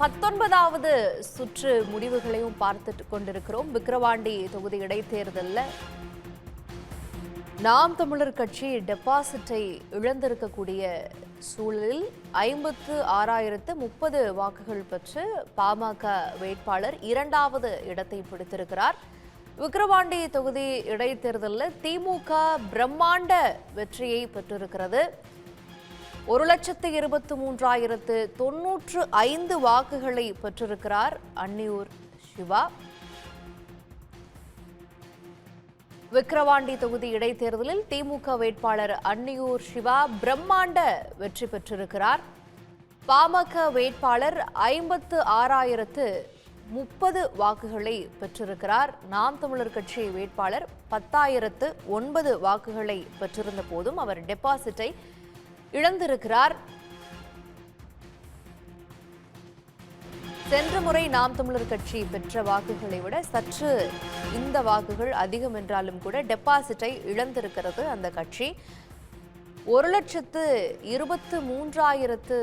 பத்தொன்பதாவது சுற்று முடிவுகளையும் பார்த்துட்டு கொண்டிருக்கிறோம். விக்கிரவாண்டி தொகுதி இடைத்தேர்தலில் நாம் தமிழர் கட்சி டெபாசிட்டை இழந்திருக்கக்கூடிய சூழலில் ஐம்பத்து ஆறாயிரத்து முப்பது வாக்குகள் பெற்று பாமக வேட்பாளர் இரண்டாவது இடத்தை பிடித்திருக்கிறார். விக்கிரவாண்டி தொகுதி இடைத்தேர்தலில் திமுக பிரம்மாண்ட வெற்றியை பெற்றிருக்கிறது. ஒரு லட்சத்து இருபத்து மூன்றாயிரத்து தொன்னூற்று ஐந்து வாக்குகளை பெற்றிருக்கிறார் அன்னியூர் சிவா. விக்கிரவாண்டி தொகுதி இடைத்தேர்தலில் திமுக வேட்பாளர் அன்னியூர் சிவா பிரம்மாண்ட வெற்றி பெற்றிருக்கிறார். பாமக வேட்பாளர் ஐம்பத்து ஆறாயிரத்து முப்பது வாக்குகளை பெற்றிருக்கிறார். நாம் தமிழர் கட்சி வேட்பாளர் பத்தாயிரத்து ஒன்பது வாக்குகளை பெற்றிருந்த போதும் அவர் டெபாசிட்டை இழந்திருக்கிறார். சென்ற முறை நாம் தமிழர் கட்சி பெற்ற வாக்குகளை விட சற்று இந்த வாக்குகள் அதிகம் என்றாலும் கூட டெபாசிட்டை இழந்திருக்கிறது அந்த கட்சி. ஒரு லட்சத்து இருபத்து மூன்றாயிரத்து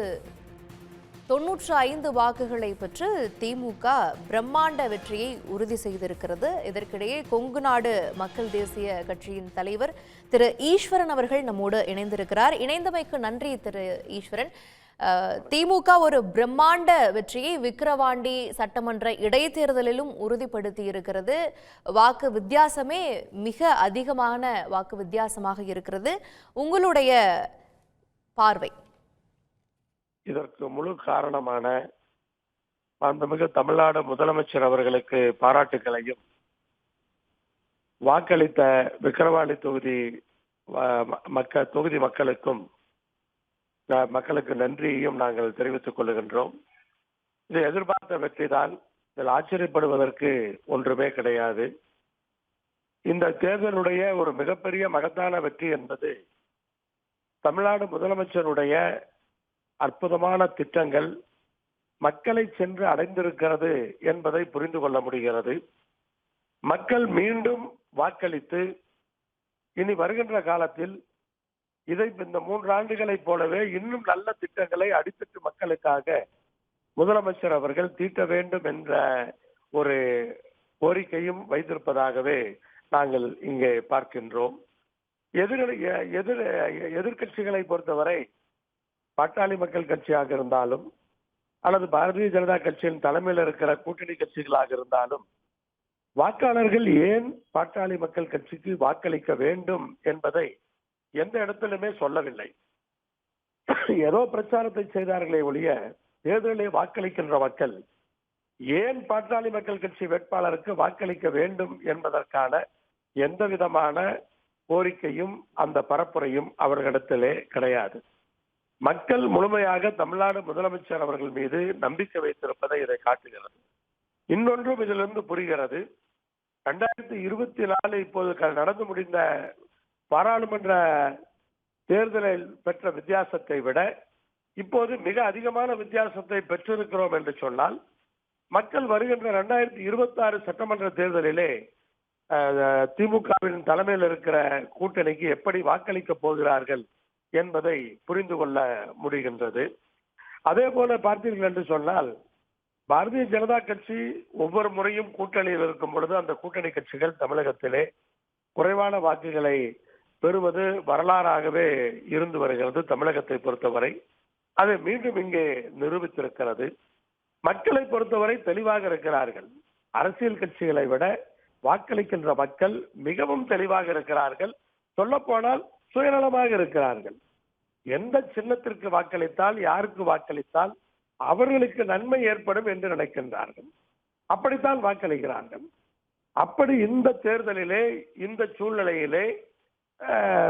தொன்னூற்று ஐந்து வாக்குகளை பெற்று திமுக பிரம்மாண்ட வெற்றியை உறுதி செய்திருக்கிறது. இதற்கிடையே கொங்கு நாடு மக்கள் தேசிய கட்சியின் தலைவர் திரு ஈஸ்வரன் அவர்கள் நம்மோடு இணைந்திருக்கிறார். இணைந்தமைக்கு நன்றி திரு ஈஸ்வரன். திமுக ஒரு பிரம்மாண்ட வெற்றியை விக்கிரவாண்டி சட்டமன்ற இடைத்தேர்தலிலும் உறுதிப்படுத்தி இருக்கிறது வாக்கு வித்தியாசமே மிக அதிகமான வாக்கு வித்தியாசமாக இருக்கிறது. உங்களுடைய பார்வை? இதற்கு முழு காரணமான மாண்புமிகு தமிழ்நாடு முதலமைச்சர் அவர்களுக்கு பாராட்டுகளையும் வாக்களித்த விக்கிரவாணி தொகுதி மக்க தொகுதி மக்களுக்கும் மக்களுக்கு நன்றியையும் நாங்கள் தெரிவித்துக் கொள்ளுகின்றோம் இது எதிர்பார்த்த வெற்றிதான் இதில் ஆச்சரியப்படுவதற்கு ஒன்றுமே கிடையாது. இந்த தேர்தலுடைய ஒரு மிகப்பெரிய மகத்தான வெற்றி என்பது தமிழ்நாடு முதலமைச்சருடைய அற்புதமான திட்டங்கள் மக்களை சென்று அடைந்திருக்கிறது என்பதை புரிந்து கொள்ள முடிகிறது. மக்கள் மீண்டும் வாக்களித்து இனி வருகின்ற காலத்தில் இதை இந்த மூன்று ஆண்டுகளைப் போலவே இன்னும் நல்ல திட்டங்களை அடித்தட்டு மக்களுக்காக முதலமைச்சர் அவர்கள் தீட்ட வேண்டும் என்ற ஒரு கோரிக்கையும் வைத்திருப்பதாகவே நாங்கள் இங்கே பார்க்கின்றோம். எதிர் எதிர் எதிர்கட்சிகளை பொறுத்தவரை பாட்டாளி மக்கள் கட்சியாக இருந்தாலும் அல்லது பாரதிய ஜனதா கட்சியின் தலைமையில் இருக்கிற கூட்டணி கட்சிகளாக இருந்தாலும் வாக்காளர்கள் ஏன் பாட்டாளி மக்கள் கட்சிக்கு வாக்களிக்க வேண்டும் என்பதை எந்த இடத்திலுமே சொல்லவில்லை. ஏதோ பிரச்சாரத்தை செய்தார்களே ஒழிய தேர்தலில் வாக்களிக்கின்ற மக்கள் ஏன் பாட்டாளி மக்கள் கட்சி வேட்பாளருக்கு வாக்களிக்க வேண்டும் என்பதற்கான எந்த விதமான கோரிக்கையும் அந்த பரப்புரையும் அவர்களிடத்திலே கிடையாது. மக்கள் முழுமையாக தமிழ்நாடு முதலமைச்சர் அவர்கள் மீது நம்பிக்கை வைத்திருப்பதை இதை காட்டுகிறது. இன்னொன்றும் இதிலிருந்து புரிகிறது. ரெண்டாயிரத்தி இருபத்தி நாலு இப்போது க- நடந்து முடிந்த பாராளுமன்ற தேர்தலில் பெற்ற வித்தியாசத்தை விட இப்போது மிக அதிகமான வித்தியாசத்தை பெற்றிருக்கிறோம் என்று சொன்னால் மக்கள் வருகின்ற ரெண்டாயிரத்தி இருபத்தி ஆறு சட்டமன்ற தேர்தலிலே திமுகவின் தலைமையில் இருக்கிற கூட்டணிக்கு எப்படி வாக்களிக்க போகிறார்கள் என்பதை புரிந்து கொள்ள முடிகின்றது. அதே போல பார்த்தீர்கள் என்று சொன்னால் பாரதிய ஜனதா கட்சி ஒவ்வொரு முறையும் கூட்டணியில் இருக்கும் பொழுது அந்த கூட்டணி கட்சிகள் தமிழகத்திலே குறைவான வாக்குகளை பெறுவது வரலாறாகவே இருந்து வருகிறது தமிழகத்தை பொறுத்தவரை. அதை மீண்டும் இங்கே நிரூபித்திருக்கிறது. மக்களை பொறுத்தவரை தெளிவாக இருக்கிறார்கள். அரசியல் கட்சிகளை விட வாக்களிக்கின்ற மக்கள் மிகவும் தெளிவாக இருக்கிறார்கள். சொல்லப்போனால் சுயநலமாக இருக்கிறார்கள். எந்த சின்னத்திற்கு வாக்களித்தால் யாருக்கு வாக்களித்தால் அவர்களுக்கு நன்மை ஏற்படும் என்று நினைக்கின்றார்கள். அப்படித்தான் வாக்களிக்கிறார்கள். அப்படி இந்த தேர்தலிலே இந்த சூழ்நிலையிலே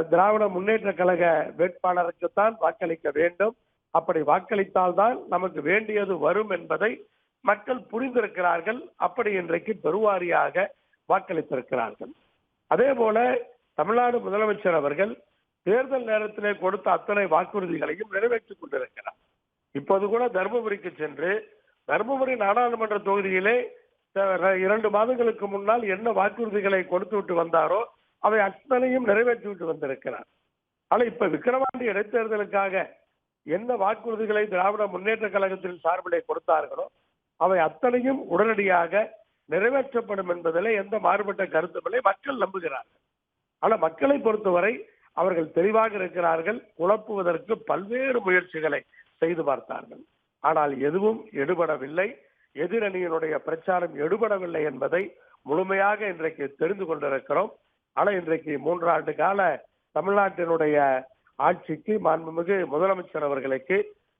திராவிட முன்னேற்ற கழக வேட்பாளருக்குத்தான் வாக்களிக்க வேண்டும். அப்படி வாக்களித்தால்தான் நமக்கு வேண்டியது வரும் என்பதை மக்கள் புரிந்திருக்கிறார்கள். அப்படி இன்றைக்கு பெருவாரியாக வாக்களித்திருக்கிறார்கள். அதே போல தமிழ்நாடு முதலமைச்சர் அவர்கள் தேர்தல் நேரத்திலே கொடுத்த அத்தனை வாக்குறுதிகளையும் நிறைவேற்றிக் கொண்டிருக்கிறார். இப்போது கூட தருமபுரிக்கு சென்று தருமபுரி நாடாளுமன்ற தொகுதியிலே இரண்டு மாதங்களுக்கு முன்னால் என்ன வாக்குறுதிகளை கொடுத்து விட்டு வந்தாரோ அவை அத்தனையும் நிறைவேற்றி விட்டு வந்திருக்கிறார். ஆனா இப்ப விக்கிரவாண்டி இடைத்தேர்தலுக்காக என்ன வாக்குறுதிகளை திராவிட முன்னேற்ற கழகத்தின் சார்பிலே கொடுத்தார்களோ அவை அத்தனையும் உடனடியாக நிறைவேற்றப்படும் என்பதிலே எந்த மாறுபட்ட கருத்துமில்லை மக்கள் நம்புகிறார்கள். ஆனா மக்களை பொறுத்தவரை அவர்கள் தெளிவாக இருக்கிறார்கள் குழப்புவதற்கு பல்வேறு முயற்சிகளை செய்து பார்த்தார்கள். ஆனால் எதுவும் எடுபடவில்லை. எதிரணியினுடைய பிரச்சாரம் எடுபடவில்லை என்பதை முழுமையாக இன்றைக்கு தெரிந்து கொண்டிருக்கிறோம். ஆனா இன்றைக்கு மூன்றாண்டு கால தமிழ்நாட்டினுடைய ஆட்சிக்கு மாண்புமிகு முதலமைச்சர் அவர்களுக்கு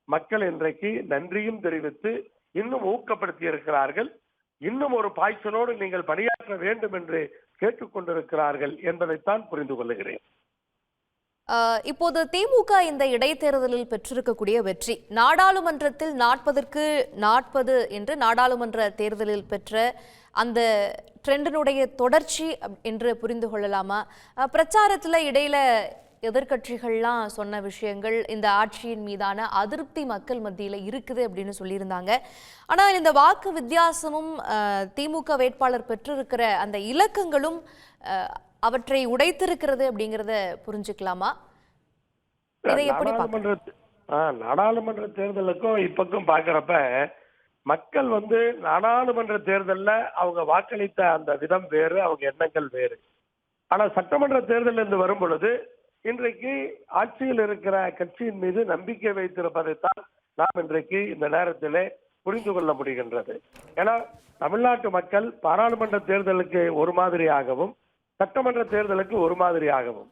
மக்கள் இன்றைக்கு நன்றியும் தெரிவித்து இன்னும் ஊக்கப்படுத்தி இருக்கிறார்கள் இன்னும் ஒரு பாய்ச்சலோடு நீங்கள் பணியாற்ற வேண்டும் என்று கேட்டுக்கொண்டிருக்கிறார்கள் என்பதைத்தான் புரிந்து கொள்ளுகிறேன். இப்போது திமுக இந்த இடைத்தேர்தலில் பெற்றிருக்கக்கூடிய வெற்றி. நாடாளுமன்றத்தில் நாற்பதற்கு நாற்பது என்று நாடாளுமன்ற தேர்தலில் பெற்ற அந்த ட்ரெண்டினுடைய தொடர்ச்சி அப்- என்று புரிந்து கொள்ளலாமா? பிரச்சாரத்தில் இடையில எதிர்க்கட்சிகள்லாம் சொன்ன விஷயங்கள் இந்த ஆட்சியின் மீதான அதிருப்தி மக்கள் மத்தியில் இருக்குது அப்படின்னு சொல்லியிருந்தாங்க. ஆனால் இந்த வாக்கு வித்தியாசமும் திமுக வேட்பாளர் பெற்றிருக்கிற அந்த இலக்கங்களும் அவற்றை உடைத்திருக்கிறது அப்படிங்கிறத புரிஞ்சுக்கலாமா? இதை எப்படி பார்க்க நாடாளுமன்ற தேர்தலுக்கும் இப்பக்கும் பாக்குறப்ப மக்கள் வந்து நாடாளுமன்ற தேர்தல்ல அவங்க வாக்களித்த அந்த விதம் வேறு அவங்க எண்ணங்கள் வேறு. ஆனா சட்டமன்ற தேர்தல் என்று வரும் பொழுது இன்றைக்கு ஆட்சியில் இருக்கிற கட்சியின் மீது நம்பிக்கை வைத்திருப்பதைத்தான் நாம் இன்றைக்கு இந்த நேரத்திலே புரிந்து கொள்ள முடிகின்றது. ஏன்னா தமிழ்நாட்டு மக்கள் பாராளுமன்ற தேர்தலுக்கு ஒரு மாதிரியாகவும் சட்டமன்ற தேர்தலுக்கு ஒரு மாதிரியாகவும்.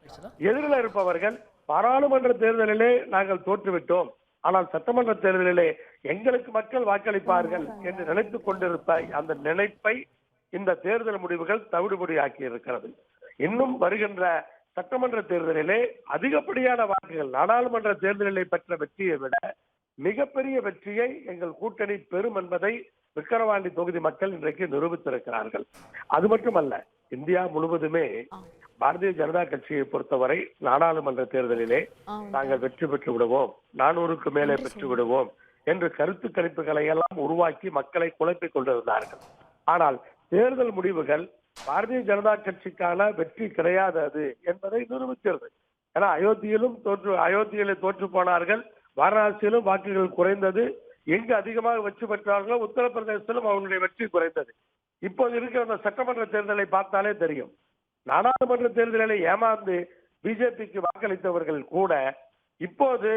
எதிரில் இருப்பவர்கள் பாராளுமன்ற தேர்தலிலே நாங்கள் தோற்றுவிட்டோம். ஆனால் சட்டமன்ற தேர்தலிலே எங்களுக்கு மக்கள் வாக்களிப்பார்கள் என்று நினைத்துக் கொண்டிருந்த அந்த நினைப்பை இந்த தேர்தல் முடிவுகள் தவிடுபடியாக்கி இருக்கிறது இன்னும் வருகின்ற சட்டமன்ற தேர்தலிலே அதிகப்படியான வாக்குகள் நாடாளுமன்ற தேர்தலிலே பெற்ற வெற்றியை விட மிகப்பெரிய வெற்றியை எங்கள் கூட்டணி பெறும் என்பதை விக்கிரவாண்டி தொகுதி மக்கள் இன்றைக்கு நிரூபித்திருக்கிறார்கள். அது மட்டுமல்ல இந்தியா முழுவதுமே பாரதிய ஜனதா கட்சியை பொறுத்தவரை நாடாளுமன்ற தேர்தலிலே. நாங்கள் வெற்றி பெற்று விடுவோம். நானூறுக்கு மேலே பெற்று விடுவோம் என்று கருத்து கணிப்புகளை எல்லாம் உருவாக்கி மக்களை குழப்பிக் கொண்டிருந்தார்கள். ஆனால் தேர்தல் முடிவுகள் பாரதிய ஜனதா கட்சிக்கான வெற்றி கிடையாது என்பதை நிரூபிக்கிறது. ஏன்னா அயோத்தியிலும் தோற்று அயோத்தியிலே தோற்று போனார்கள். வாரணாசியிலும் வாக்குகள் குறைந்தது. எங்கு அதிகமாக வெற்றி பெற்றார்களோ உத்தரப்பிரதேசத்திலும் அவங்களுடைய வெற்றி குறைந்தது. இப்போது இருக்கிற அந்த சட்டமன்ற தேர்தலை பார்த்தாலே தெரியும். நாடாளுமன்ற தேர்தலில் ஏமாந்து பிஜேபிக்கு வாக்களித்தவர்கள் கூட இப்போது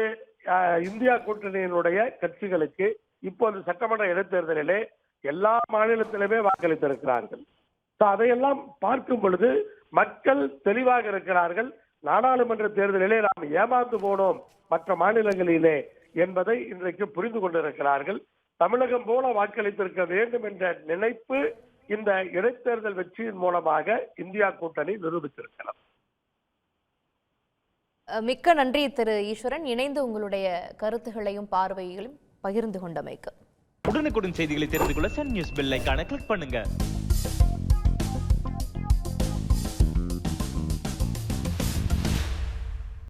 இந்தியா கூட்டணியினுடைய கட்சிகளுக்கு இப்போது சட்டமன்ற இடைத்தேர்தலிலே எல்லா மாநிலத்திலுமே வாக்களித்திருக்கிறார்கள். அதையெல்லாம் பார்க்கும் பொழுது மக்கள் தெளிவாக இருக்கிறார்கள். நாடாளுமன்ற தேர்தலிலே நாம் ஏமாந்து போனோம் மற்ற மாநிலங்களிலே என்பதை இன்றைக்கு புரிந்து கொண்டிருக்கிறார்கள். தமிழகம் போல வாக்களித்திருக்க வேண்டும் என்ற நினைப்பு இந்த இடைத்தேர்தல் வெற்றியின் மூலமாக இந்தியா கூட்டணி நிரூபித்திருக்கிறது. மிக்க நன்றி திரு ஈஸ்வரன். இணைந்து உங்களுடைய கருத்துகளையும் பார்வைகளையும் பகிர்ந்து கொண்டமைக்கு. உடனுக்குடன் செய்திகளை தெரிந்து கொள்ள சன் நியூஸ் பெல் கிளிக் பண்ணுங்க.